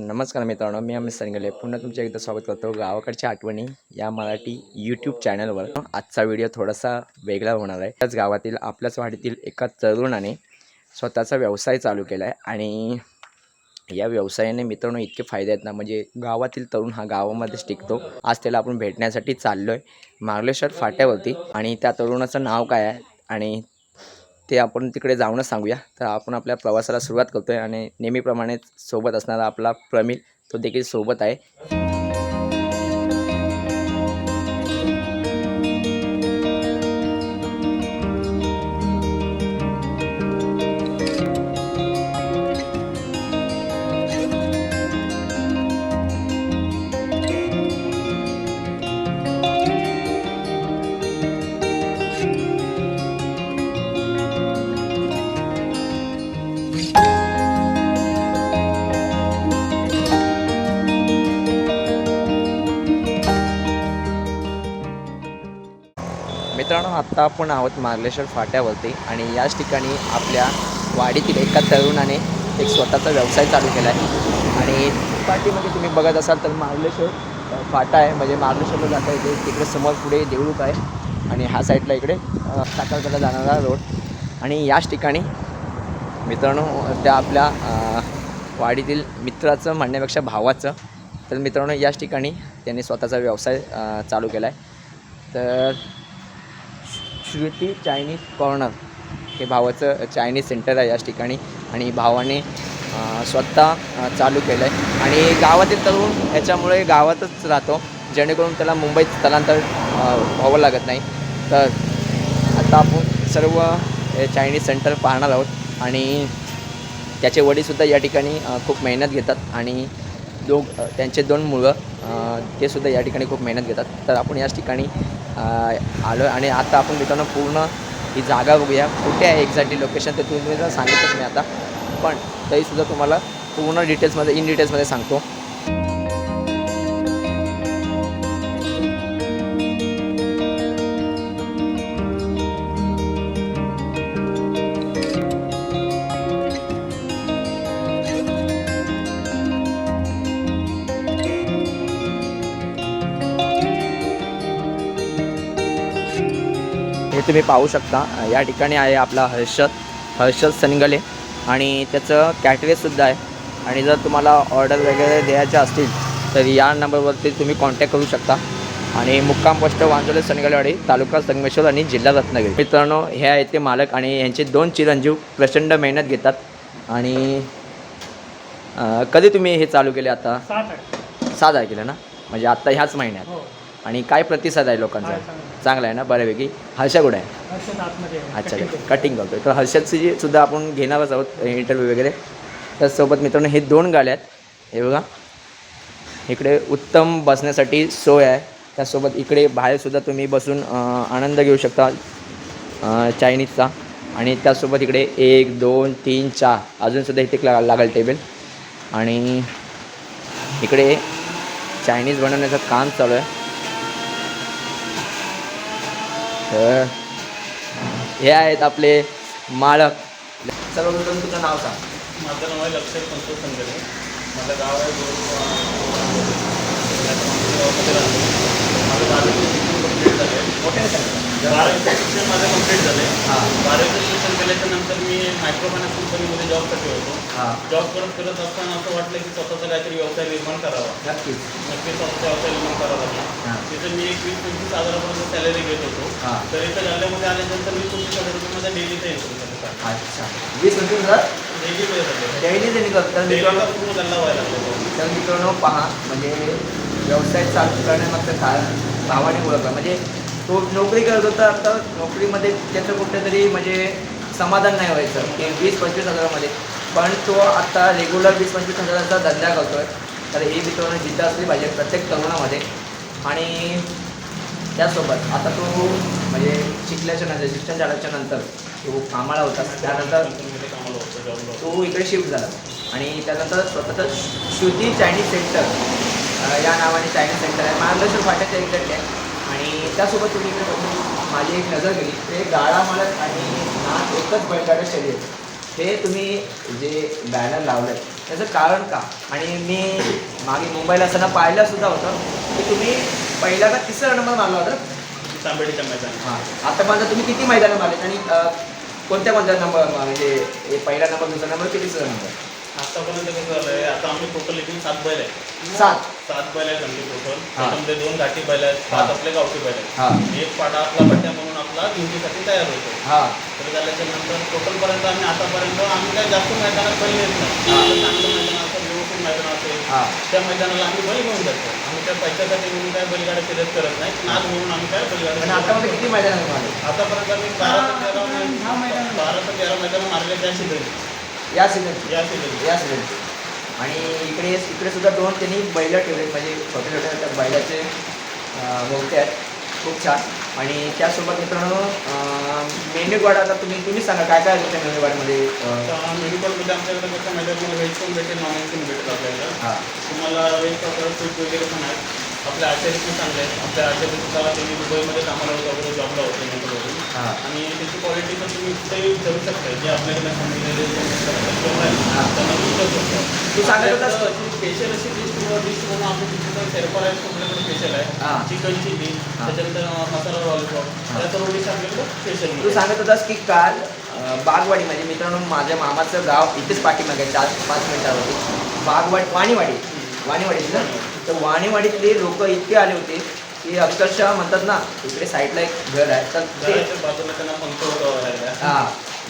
नमस्कार मित्रांनो मी अमित संगले पुन्हा तुमच्या एकदा स्वागत करतो गावाकडच्या आठवणी या मराठी यूट्यूब चॅनलवर आजचा व्हिडिओ थोडासा वेगळा होणार आहे. त्याच गावातील आपल्याच वाडीतील एका तरुणाने स्वतःचा व्यवसाय चालू केला आहे आणि या व्यवसायाने मित्रांनो इतके फायदे आहेत ना म्हणजे गावातील तरुण हा गावामध्येच टिकतो. आज त्याला आपण भेटण्यासाठी चाललो आहे मार्लेश्वर फाट्यावरती आणि त्या तरुणाचं नाव काय आहे आणि ते आपण तिकडे जाऊनच सांगूया. तर आपण आपल्या प्रवासाला सुरुवात करतो आहे आणि नेहमीप्रमाणे सोबत असणारा आपला प्रमिल तो देखील सोबत आहे. आत्ता आपण आहोत मार्लेश्वर फाट्यावरती आणि याच ठिकाणी आपल्या वाडीतील एका तरुणाने एक स्वतःचा व्यवसाय चालू केला आहे आणि पाठीमध्ये तुम्ही बघत असाल तर मार्लेश्वर फाटा आहे. म्हणजे मार्लेश्वरला जाता येते. तिकडे समोर पुढे देवळूक आहे. आणि ह्या साईडला इकडे साखरकडला जाणारा रोड. आणि याच ठिकाणी मित्रांनो त्या आपल्या वाडीतील मित्राचं म्हणण्यापेक्षा भावाचं तर मित्रांनो याच ठिकाणी त्यांनी स्वतःचा व्यवसाय चालू केला आहे तर श्रुती चायनीज कॉर्नर. हे भावाचं चायनीज सेंटर आहे याच ठिकाणी आणि भावाने स्वतः चालू केलं आहे आणि गावातील तरुण ह्याच्यामुळे गावातच राहतो. जेणेकरून त्याला मुंबईत स्थलांतर व्हावं लागत नाही. तर आता आपण सर्व चायनीज सेंटर पाहणार आहोत. आणि त्याचे वडीलसुद्धा या ठिकाणी खूप मेहनत घेतात. आणि दोघ त्यांचे दोन मुलं ते सुद्धा या ठिकाणी खूप मेहनत घेतात. तर आपण याच ठिकाणी आलो आणि आता आपण मित्रांनो पूर्ण ही जागा बघूया. कुठे आहे एक्झॅक्टली लोकेशन ते तुम्ही जर सांगितलंच मी आता. पण तरीसुद्धा तुम्हाला पूर्ण डिटेल्समध्ये इन डिटेल्समध्ये सांगतो. तुम्ही पाहू शकता. या ठिकाणी आहे आपला हर्षद हर्षद सनगले. आणि त्याचं कॅटरेजसुद्धा आहे. आणि जर तुम्हाला ऑर्डर वगैरे द्यायच्या असतील तर या नंबरवरती तुम्ही कॉन्टॅक्ट करू शकता. आणि मुक्काम पोस्ट वांजोले सनगलवाडी तालुका संगमेश्वर आणि जिल्हा रत्नागिरी. मित्रांनो हे आहेत ते मालक आणि यांचे दोन चिरंजीव प्रचंड मेहनत घेतात. आणि कधी तुम्ही हे चालू केले आता? सहा तारखेला ना? म्हणजे आत्ता ह्याच महिन्यात. हो. आणि काय प्रतिसाद आहे लोकांचा? चांगला. आहे. ना? बऱ्यापैकी. हर्षा कुठे आहे. अच्छा करतो. कटिंग करतोय. तर हर्षदची जी सुद्धा आपण घेणारच आहोत इंटरव्ह्यू वगैरे. तर सोबत मित्रांनो हे दोन गाड्या आहेत. हे बघा. इकडे उत्तम बसण्यासाठी सोय आहे. त्यासोबत इकडे बाहेरसुद्धा तुम्ही बसून आनंद घेऊ शकता चायनीजचा. आणि त्यासोबत इकडे एक दोन तीन चार. अजूनसुद्धा इथे ला लागेल टेबल आणि इकडे चायनीज बनवण्याचं काम चालू आहे. तर हे आहेत आपले माळक. सर्वप्रथम तुझं नाव सांग. माझं नाव आहे लक्षय संतोष संगरे. माझं गाव आहे माझं बारावीचं शिक्षण झालं आहे बारावीचं शिक्षण माझं कंप्लीट झालं हां बारावीचं शिक्षण केल्याच्यानंतर मी मायक्रो फायनान्स कंपनीमध्ये जॉबसाठी होतो. हां जॉब करत करत असताना असं वाटलं की स्वतःचा काहीतरी व्यवसाय निर्माण करावा नक्कीच नक्कीच स्वतःचा व्यवसाय निर्माण करावा लागला हां तिथं मी एक वीस पंचवीस हजारापर्यंत सॅलरी घेत होतो. हां तर इथं गाड्यामध्ये आल्यानंतर मी पंचवीस हजार रुपये माझ्या डेलीचा इन्कम अच्छा वीस पंचवीस हजार डेली पे झाले डेली त्यांनी करतात तर डेलीला मित्रांनो पूर्ण त्यांना व्हायला लागलं तर मित्रांनो पहा म्हणजे व्यवसाय चालू करण्यामागचं कारण भावाने ओळखला म्हणजे तो नोकरी करत होता आता नोकरीमध्ये त्याचं कुठेतरी म्हणजे समाधान नाही व्हायचं की वीस पंचवीस हजारामध्ये पण तो आता रेग्युलर वीस पंचवीस हजाराचा धंदा करतो आहे तर ही मित्रांनो जिद्द असली पाहिजे प्रत्येक तरुणामध्ये आणि त्यासोबत आता तो म्हणजे शिकल्याच्या नंतर शिक्षण झाल्याच्यानंतर तो कामाला होता त्यानंतर कामाला तो इकडे शिफ्ट झाला आणि त्यानंतर स्वतःचं श्रुती चायनीज सेंटर या नावाने चायनीज सेंटर आहे. मार्गदर्शन फाट्याच्या एक्झॅक्ट आहे. आणि त्यासोबत तुम्ही इकडे बघून माझी एक नजर गेली. ते गाळा मालक आणि नाथ एकच बैलगाड्या शर्यत. हे तुम्ही जे बॅनर लावलं त्याचं कारण का? आणि मी मागे मुंबईला असताना पाहिलं सुद्धा होतं की तुम्ही पहिला का तिसरा नंबर मारला होता? तांबेडीच्या मैदान हां. आता माझा तुम्ही किती मैदानं मारले? आणि कोणत्या कोणत्या नंबर म्हणजे पहिला नंबर दुसरा नंबर की तिसरा नंबर आतापर्यंत कसं झालंय आता आम्ही टोटल एकूण सात बैल आहे सात सात बैल आहेत आमचे टोटल हा. त्याच्यामध्ये दोन घाटी बैल आहेत पाच हा. आपले गावठी बैल आहेत हां एक पाडा आपला पट्ट्या म्हणून आपला ड्युटीसाठी तयार होतो हां तर झाल्याच्यानंतर टोटलपर्यंत आम्ही आतापर्यंत आम्ही काय जास्त मैदानात बैल येत नाही हा. चांगलं मैदान असेल व्यवस्थित मैदान असेल हां त्या मैदानाला आम्ही बैल घेऊन जातो आम्ही त्या पैशासाठी म्हणून काय बैलगाड्या फिरत करत नाही नाद म्हणून आम्ही काय आणि बैलगाड्या आतामध्ये किती मैदानं आतापर्यंत आम्ही बारा ते तेरा मैदान बारा ते तेरा मैदान मारले त्या सीझन या सीझनची या सीझन या सीझनची आणि इकडे इकडे सुद्धा दोन त्यांनी बैल ठेवले म्हणजे छोटे छोटे त्या बैलाचे मोठे आहेत. खूप छान. आणि त्यासोबत मित्रांनो कार्ड आता तुम्ही तुम्ही सांगा काय काय मेन्यू कार्डमध्ये मेडिकलमध्ये आमच्याकडे कसं आहे व्हेज पण भेटेल नॉन व्हेज पण भेटेल आपल्याला हां. तुम्हाला वेज प्रकार सूप वगैरे पण आहेत. आपले आचार्य पण चांगले आहेत. आपल्या आचार्य सुद्धा त्यांनी दुबईमध्ये कामाला होतं जॉबला होते हां. आणि त्याची क्वालिटी पण तुम्ही कुठेही करू शकता जे आपल्याकडे सांगितलेले हा. तू सांगत होतास. स्पेशल अशी डिश डिश म्हणून तिथे राईस आपल्याकडे स्पेशल. आहे. Chicken chilli. त्याच्यानंतर मसाला लॉलीपॉप हा. या सर्व डिश आपल्याकडे स्पेशल तू सांगत होतास की काल बागवाडी म्हणजे मित्रांनो माझ्या मामाचं गाव इथेच पाठीमागे चार पाच मिनिटावरती. बागवाडी वाणीवाडी. वाणीवाडीत ना तर वाणीवाडीतले लोक इतके आले होते की अक्षरशः म्हणतात ना इकडे साईडला एक घर आहे. तर ते बाजूला त्यांना पंख हा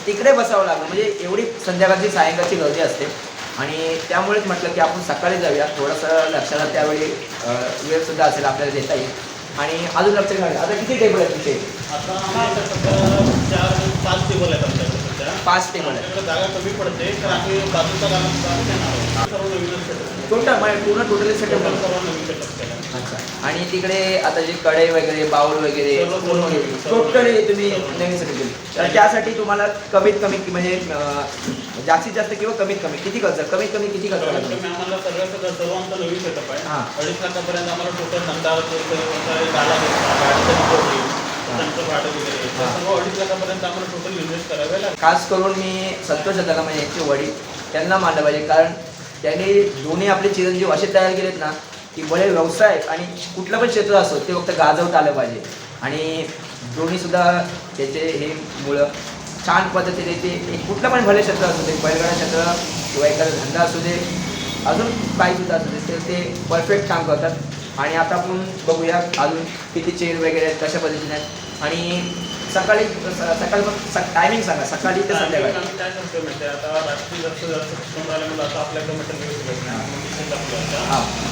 तिकडे बसावं लागलं. म्हणजे एवढी संध्याकाळची सायंकाळची गर्दी असते. आणि त्यामुळेच म्हटलं की आपण सकाळी जाऊया. थोडंसं लक्षात त्यावेळी अं, वेळ सुद्धा असेल आपल्याला देता येईल. आणि अजून लक्षात घाल आता किती टेबल आहेत तुमचे? आता चार पाच टेबल आहेत आमच्याकडे सध्या. पाच टेबल आहेत. जागा कमी पडते. तर आम्ही बाजूचा सर्व टोटल म्हणजे पूर्ण टोटली सेटअप सर्व नवीन सेटअप केला. अच्छा. आणि तिकडे आता जे कढई वगैरे बाउल वगैरे. टोटली तुम्ही तर त्यासाठी तुम्हाला कमीत कमी म्हणजे जास्तीत जास्त किंवा कमीत कमी किती खर्च? कमीत कमी किती खर्च आम्हाला सगळं सगळं सर्व आमचं नवीन सेटअप हा. आहे अडीच लाखापर्यंत आम्हाला टोटल धंदा सर्व अडीच लाखापर्यंत आम्हाला टोटल इन्व्हेस्ट करावे लागेल. खास करून मी संतोष दादाला म्हणजे यांचे वडील त्यांना मानलं पाहिजे. कारण त्यांनी दोन्ही आपले चिरंजीव असे तयार केलेत ना की भले व्यवसाय आणि कुठलं पण क्षेत्र असो ते फक्त गाजवता आलं पाहिजे. आणि दोन्ही सुद्धा त्याचे हे मुळं छान पद्धतीने ते एक कुठलं पण भले क्षेत्र असू दे बैलगाडा क्षेत्र किंवा एखादा धंदा असू दे अजून काही सुद्धा असू दे ते ते परफेक्ट काम करतात. आणि आता आपण बघूया अजून किती चेन वगैरे आहेत कशा पद्धतीने आहेत. आणि सकाळी सकाळी मग टायमिंग सांगा सकाळी ते संध्याकाळी.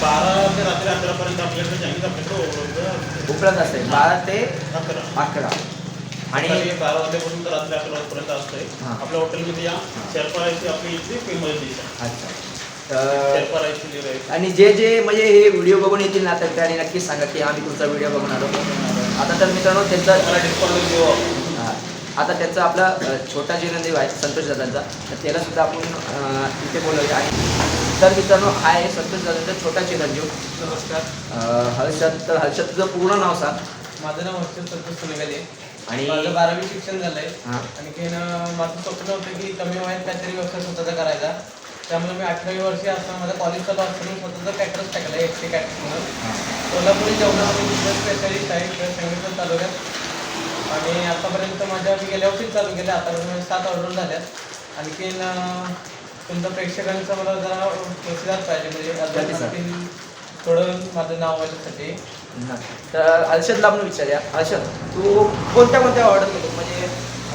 बारा ते रात्री अकरापर्यंत आपल्याकडे चायनीज आपल्याकडे उपलब्ध असते बारा ते अकरा. अकरा. आणि बारा वाजल्यापासून तर रात्री अकरा वाजपर्यंत असते. आपल्या हॉटेलमध्ये या. शेरपारायची आपली इथली फेमस डिश आहे अच्छा. आहे आणि जे जे म्हणजे हे व्हिडिओ बघून येतील ना तर त्यांनी नक्कीच सांगा की आम्ही तुमचा व्हिडिओ बघून आलो. आता तर मित्रांनो त्यांचा. हा. आता त्याचा आपला छोटा चिरंजीव आहे संतोष दादांचा तर त्याला सुद्धा आपण इथे बोलवूया आणि तर मित्रांनो हा आहे संतोष दादांचा छोटा चिरंजीव नमस्कार. हर्षद तर हर्षद तुझं पूर्ण नाव सांग. माझं नाव हर्षद संतोष सोनेगाले. आणि माझं बारावी शिक्षण झालंय. अं, माझं स्वप्न होतं की कमी वयात काहीतरी व्यवसाय स्वतःचा करायचा. त्यामुळे मी अठरावी वर्षी असताना माझा कॉलेज चालू असताना स्वतःचा कॅटरस टाकला एकशे कॅटरस म्हणून. कोल्हापुरी जेवणामध्ये दुसरं स्पेशालिस्ट आहे इकडे सांगितलं तालुक्यात आणि आतापर्यंत माझ्या मी गेल्या वर्षीच चालू केलं आतापर्यंत माझ्या सात ऑर्डर झाल्यात. आणखीन अं, तुमच्या प्रेक्षकांचा मला जरा प्रतिसाद पाहिजे म्हणजे. आणखीन थोडं माझं नाव व्हायच्यासाठी हा. तर हर्षदला आपण विचारूया. हर्षद तू कोणत्या कोणत्या ऑर्डर म्हणजे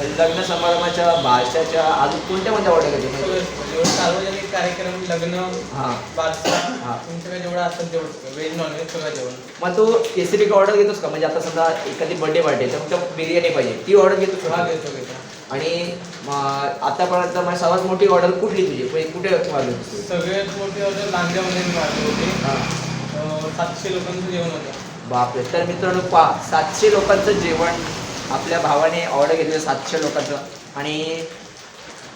लग्न समारंभाच्या भाषाच्या अजून कोणत्या कोणत्या जेवढं सार्वजनिक कार्यक्रम लग्न हां. हा. तुमच्याकडे जेवढं असेल तेवढं व्हेज नॉनव्हेज सगळं जेवण. मग तू स्पेसिफिक ऑर्डर घेतोस का? म्हणजे आता समजा एखादी बर्थडे पार्टी तर तुमच्या बिर्याणी पाहिजे. ती ऑर्डर घेतोस हा घेतो घेतो. आणि आतापर्यंत माझी सर्वात मोठी ऑर्डर कुठली तुझी? म्हणजे कुठे मारली? सगळ्यात मोठी ऑर्डर नांदेडमध्ये मी मारली होती. हां. सातशे लोकांचं जेवण होतं. बापरे. तर मित्रांनो पा सातशे लोकांचं जेवण आपल्या भावाने ऑर्डर घेतलं सातशे लोकांचं आणि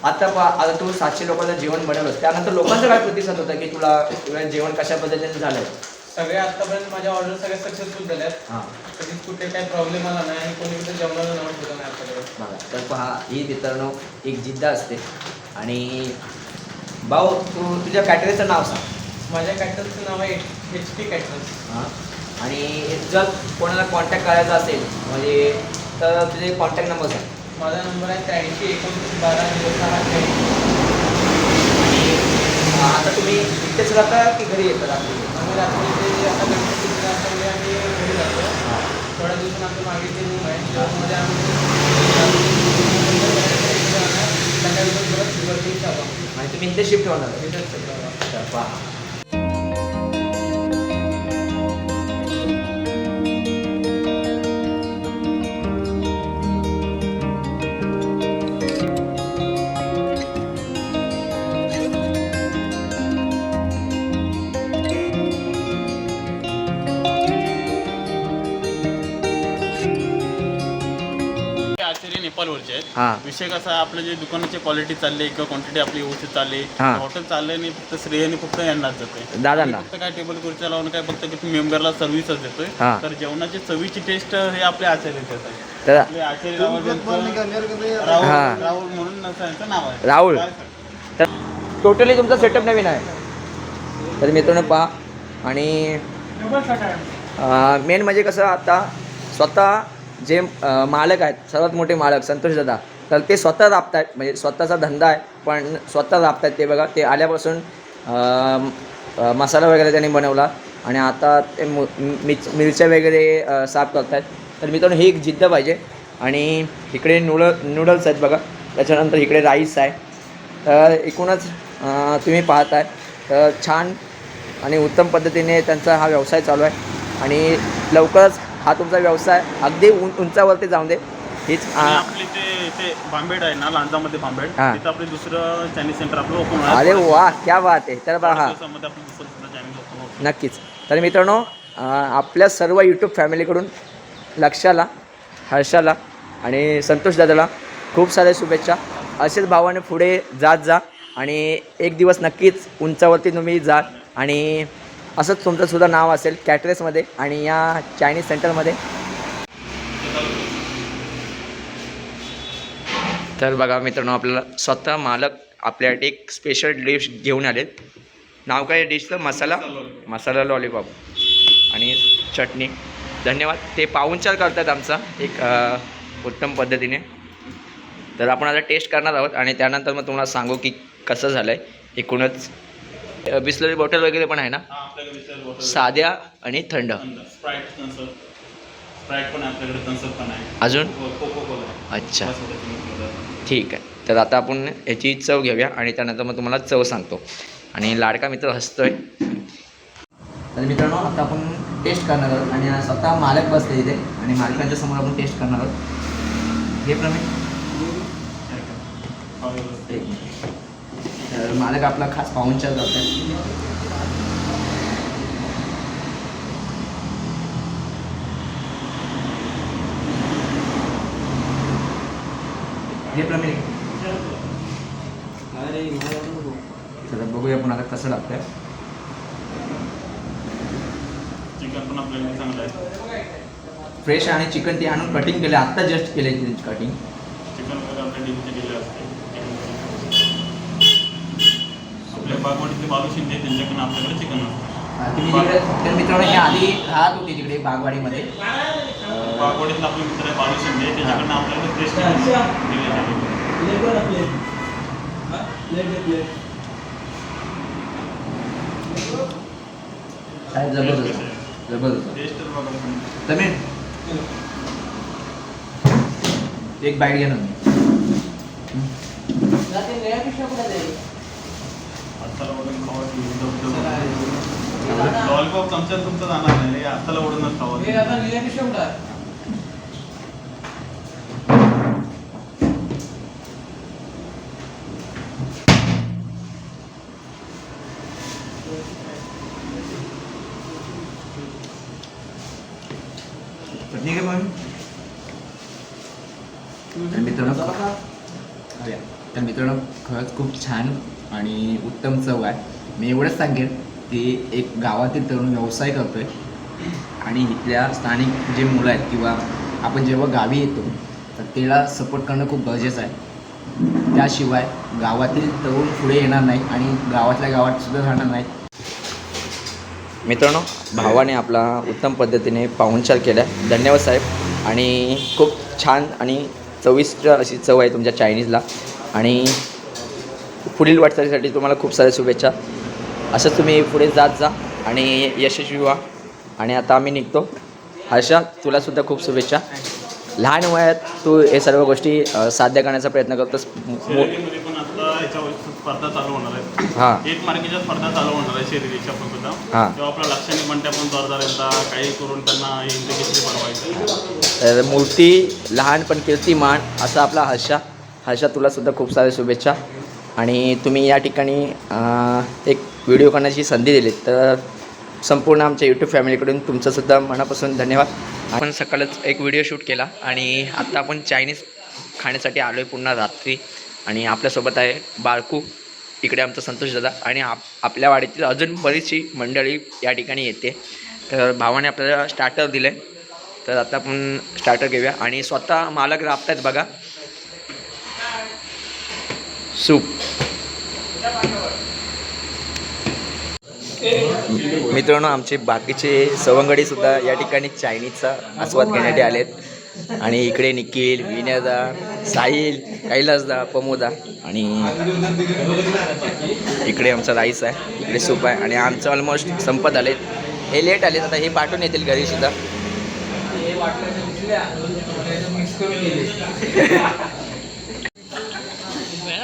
आता पा आता तू सातशे लोकांचं जेवण बनवलं त्यानंतर लोकांचा काय प्रतिसाद होता की तुला तुला जेवण कशा पद्धतीने झालं सगळ्या आतापर्यंत माझ्या ऑर्डर सगळ्या सक्सेसफुल झाल्यात. हां. कधीच कुठे काही प्रॉब्लेम आला नाही आणि कोणी कुठे जेवणाला नाव ठेवलं नाही आपल्याकडे. बघा तर पहा ही मित्रांनो एक जिद्द असते. आणि भाऊ तू तुझ्या कॅटरीचं नाव सांग. माझ्या कॅटरचं नाव आहे एच टी कॅटर्स हां. आणि जर कोणाला कॉन्टॅक्ट करायचा असेल म्हणजे तर तुझे कॉन्टॅक्ट नंबर सांग. माझा नंबर आहे त्र्याऐंशी एकोणतीस बारा झिरो सहा त्र्याऐंशी आता तुम्ही इथेच राहता की घरी येतात आपली आम्ही रात्री ते आता असल्यामुळे आम्ही घरी जातो. थोड्या दिवसांनी आमच्या मागे ते रूम आहे. त्यामध्ये आम्ही सकाळी पण परत. आणि तुम्ही इथे शिफ्ट होणार. इथेच. तर पहा. नेपाळवरचे आहेत. विषय कसा आहे? आपलं जे दुकानाची क्वालिटी चालली किंवा क्वांटिटी आपली व्यवस्थित चालली हां. हॉटेल चाललंय नाही फक्त श्रेयने फक्त यांनाच जाते दादांना. फक्त काय टेबल खुर्च्या लावून काय फक्त किती मेंबरला सर्व्हिसच देतोय. तर जेवणाची चवीची टेस्ट हे आपल्या आचार्य देत आहे तर आपले आचार्य राहुल हां. राहुल म्हणून नाव आहे. राहुल. तर टोटली तुमचा सेटअप नवीन आहे. तर मित्रांनो पहा आणि मेन म्हणजे कसं आता स्वतः जे मालक आहेत सर्वात मोठे मालक संतोष दादा तर ते स्वतः राबत आहेत म्हणजे स्वतःचा धंदा आहे पण स्वतः राबत आहेत ते बघा. ते आल्यापासून मसाला वगैरे त्यांनी बनवला आणि आता ते मु मिच मिरच्या वगैरे साफ करत आहेत तर मित्रांनो ही एक जिद्द पाहिजे. आणि इकडे नूडल नूडल्स आहेत बघा. त्याच्यानंतर इकडे राईस आहे. तर एकूणच तुम्ही पाहताय. तर छान आणि उत्तम पद्धतीने त्यांचा हा व्यवसाय चालू आहे. आणि लवकरच हा तुमचा व्यवसाय अगदी उं उंचावरती जाऊन दे. हीच आणि आ- आपली ते ते बांबेड आहे ना लांजामध्ये बांबेड हां. तिथं आपलं दुसरं चायनीज सेंटर आपलं ओपन अरे वा क्या बात आहे. तर बघा. दिवसामध्ये आपलं दुसरं सुद्धा चायनीज ओपन होतं नक्कीच. तर मित्रांनो अं, आपल्या सर्व यूट्यूब फॅमिलीकडून लक्षाला हर्षाला आणि संतोष दादाला खूप साऱ्या शुभेच्छा. असेच भावाने पुढे जात जा आणि एक दिवस नक्कीच उंचावरती तुम्ही जा आणि असंच तुमचंसुद्धा नाव असेल कॅटरेसमध्ये आणि या चायनीज सेंटरमध्ये तर बघा मित्रांनो आपल्याला स्वतः मालक आपल्यासाठी एक स्पेशल डिश घेऊन आलेत. नाव काय डिशचं मसाला? मसाला लॉलीपॉप आणि चटणी. धन्यवाद. ते पाहुणचार करतात आमचा एक उत्तम पद्धतीने. तर आपण आता टेस्ट करणार आहोत आणि त्यानंतर मग तुम्हाला सांगू की कसं झालं आहे एकूणच बिस्लरी बॉटल वगैरे पण आहे ना? हां आपल्याकडे विचार बॉटल साध्या आणि थंड. अजून? कोको कोला आहे. अच्छा. ठीक आहे. तर आता आपण याची चव घेऊया आणि त्यानंतर मग तुम्हाला चव सांगतो. आणि लाडका मित्र हसतोय. तर मित्रांनो आता आपण टेस्ट करणार आहोत आणि स्वतः मालक बसले इथे आणि मालकांच्या समोर आपण टेस्ट करणार आहोत. हे प्रमेय काय काय? खाऊ व्यवस्थित. एक मिनिट. तर मालक आपला खास हे प्रमेय. तर बघूया आपण आता कसं लागतंय. चिकन पण आपल्याकडे चांगलं आहे. फ्रेश आणि चिकन ते आणून कटिंग केले आत्ता जस्ट केले कटिंग चिकन बागवाडीतले बालू शिंदे त्यांच्याकडून आपल्याकडे चिकन असतं. तुम्ही तिकडे तर मित्रांनो हे आधी राहत होते तिकडे बागवाडीमध्ये. बागवाडीतला आपले मित्र आहे बालू शिंदे त्याच्याकडनं आपल्याकडे फ्रेश चिकन दिले जाते साहेब जबरदस्त. जबरदस्त. टेस्ट तर बघा. तुम्ही. तमिळ एक बाईट घ्या ना. हाताला ओढून खावा लॉलीपॉप चमच्यात तुमचं जाणार नाही हाताला ओढूनच खावा. हे आता? चटणी काय मग तर मित्रांनो अरे, तर मित्रांनो खरंच खूप छान आणि उत्तम चव आहे. मी एवढंच सांगेन की एक गावातील तरुण व्यवसाय करतोय. आणि इथल्या स्थानिक जे मुलं आहेत किंवा आपण जेव्हा गावी येतो तर त्याला सपोर्ट करणं खूप गरजेचं आहे. त्याशिवाय गावातील तरुण पुढे येणार नाही आणि गावातल्या गावात सुद्धा राहणार नाही. मित्रांनो भावाने आपला उत्तम पद्धतीने पाहुणचार केला धन्यवाद साहेब. आणि खूप छान आणि चविष्ट अशी चव आहे तुमच्या चायनीजला आणि पुढील वाटचालीसाठी तुम्हाला खूप साऱ्या शुभेच्छा. असं तुम्ही पुढे जात जा आणि यशस्वी व्हा. आणि आता आम्ही निघतो. हर्षा तुलासुद्धा खूप शुभेच्छा. लहान वयात तू हे सर्व गोष्टी साध्य करण्याचा प्रयत्न करतोस. मो- शर्यतीमध्ये पण आता याच्यावर स्पर्धा चालू होणार आहेत. एक मार्केटच्या स्पर्धा चालू होणार आहे शर्यतीच्या पण सुद्धा. तेव्हा आपल्या लक्षाने पण त्या पण जोरदार यंदा काही करून त्यांना इंटरकेसरी बनवायचं तर मूर्ती लहान पण कीर्तिमान असा आपला हर्षा. हर्षा तुलासुद्धा खूप साऱ्या शुभेच्छा. आणि तुम्ही या ठिकाणी एक व्हिडिओ करण्याची संधी दिली. तर संपूर्ण आमच्या यूट्यूब फॅमिलीकडून तुमचंसुद्धा मनापासून धन्यवाद. आपण सकाळच एक व्हिडिओ शूट केला आणि आत्ता आपण चायनीज खाण्यासाठी आलो आहे पुन्हा रात्री. आणि आपल्यासोबत आहे बाळकू इकडे आमचा संतोष दादा आणि आप आपल्या वाडीतील अजून बरीचशी मंडळी या ठिकाणी येते. तर भावाने आपल्याला स्टार्टर दिलं आहे तर आता आपण स्टार्टर घेऊया आणि स्वतः मालक राबतायत बघा. सूप मित्रांनो आमचे बाकीचे सवंगडी सुद्धा या ठिकाणी चायनीजचा आस्वाद घेण्यासाठी आलेत. आणि इकडे निखिल विनयदा साहिल कैलासदा प्रमोदा आणि इकडे आमचा राईस आहे इकडे सूप आहे. आणि आमचं ऑलमोस्ट संपत आले हे लेट आलेत आता हे पाठवून येतील घरी